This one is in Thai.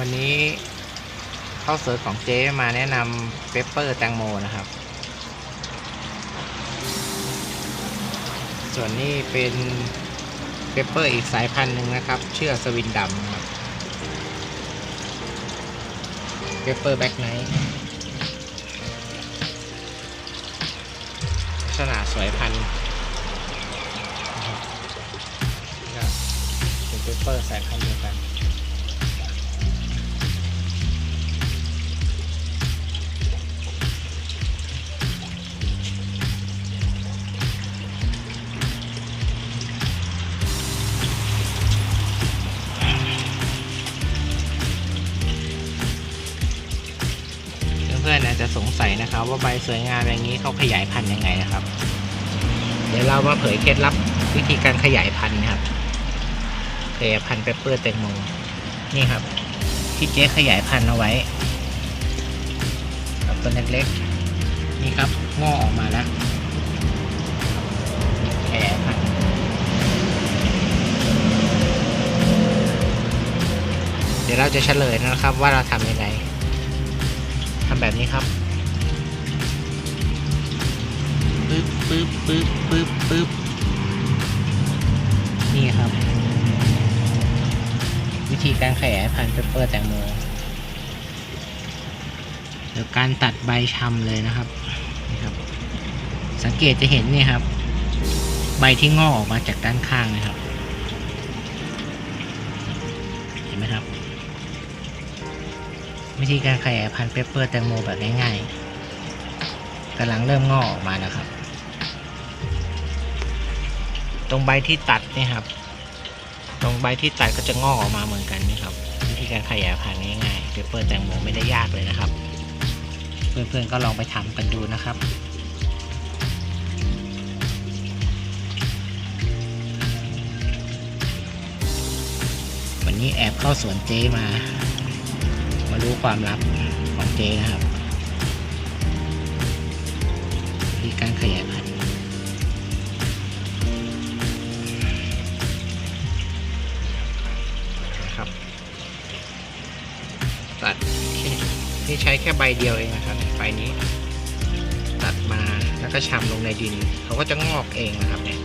วันนี้เข้าเสิร์ชของเจ๊มาแนะนำเปปเปอร์แตงโมนะครับ ส่วนนี้เป็นเปปเปอร์อีกสายพันธุ์หนึ่งนะครับ เชื่อสวินดำครับเปปเปอร์แบ็กไนท์ลักษณะสวยพันธุ์เป็นเปปเปอร์สายพันธุ์เดียวกัน อนๆอาจจะสงสัยนะครับ ว่าใบสวยงามอย่างนี้เขาขยายพันธุ์ยังไงนะครับ เดี๋ยวเรามาเผยเคล็ดลับวิธีการขยายพันธุ์นะครับขยายพันธุ์เปเปอร์แตงโมนี่ครับ ที่เจ๊ขยายพันธุ์เอาไว้ครับต้นเล็กๆนี่ครับงอกออกมาแล้วขยายพันธุ์เดี๋ยวเราจะเฉลยนะครับว่าเราทำยังไง แบบนี้ครับปึ๊บปึ๊บปึ๊บปึ๊บปึ๊บนี่ครับ วิธีการขยายพันธุ์เปเปอร์แตงโมเดี๋ยวการตัดใบชำเลยนะครับนี่ครับ สังเกตจะเห็นนี่ครับ ใบที่งอกออกมาจากด้านข้างนะครับ วิธีการขยายพันธุ์เปปเปอร์แตงโมแบบง่ายๆกำลังเริ่มงอกออกมาแล้วครับ ตรงใบที่ตัดนี่ครับ ตรงใบที่ตัดก็จะงอกออกมาเหมือนกันนี่ครับ วิธีการขยายพันธุ์ง่ายๆเปปเปอร์แตงโมไม่ได้ยากเลยนะครับ เพื่อนๆก็ลองไปทำกันดูนะครับวันนี้แอบเข้าสวนเจมา รู้ความลับของเจนะครับวิธีการขยายพันธุ์นะครับตัดนี่ใช้แค่ใบเดียวเองนะครับใบนี้ ตัดมาแล้วก็ชำลงในดิน เขาก็จะงอกเองนะครับเนี่ย